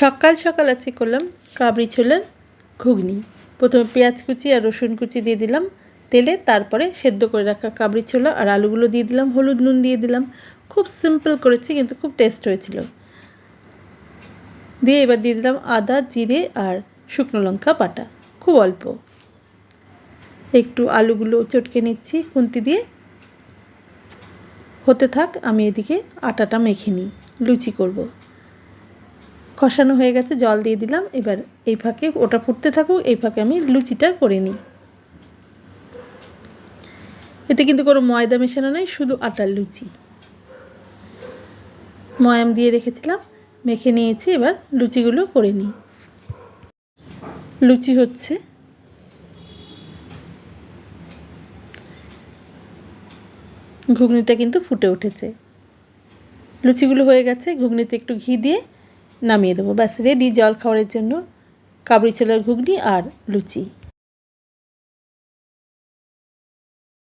সকাল সকাল আজকে করলাম কাবড়ি ছোলার ঘুগনি। প্রথমে পেঁয়াজ কুচি আর রসুন কুচি দিয়ে দিলাম তেলে, তারপরে সেদ্ধ করে রাখা কাবড়ি ছোলা আর আলুগুলো দিয়ে দিলাম, হলুদ নুন দিয়ে দিলাম। খুব সিম্পল করেছি, কিন্তু খুব টেস্ট হয়েছিল। দিয়ে এবার দিয়ে দিলাম আদা, জিরে আর শুকনো লঙ্কা বাটা, খুব অল্প। একটু আলুগুলো চটকে নিচ্ছি খুন্তি দিয়ে। হতে থাক, আমি এদিকে আটাটা মেখে নিই, লুচি করব। কষানো হয়ে গেছে, জল দিয়ে দিলাম। এবার এই ফাঁকে ওটা ফুটতে থাকুক, এই ফাঁকে আমি লুচিটা করে নিই। এতে কিন্তু কোনো ময়দা মেশানো নেই, শুধু আটার লুচি। ময়াম দিয়ে রেখেছিলাম, মেখে নিয়েছি, এবার লুচিগুলো করে নিই। লুচি হচ্ছে। ঘুগনিটা কিন্তু ফুটে উঠেছে। লুচিগুলো হয়ে গেছে, ঘুগনিতে একটু ঘি দিয়ে নামিয়ে দেবো। ব্যাস রেডি জল খাওয়ারের জন্য কাবড়ি ছোলার ঘুগনি আর লুচি।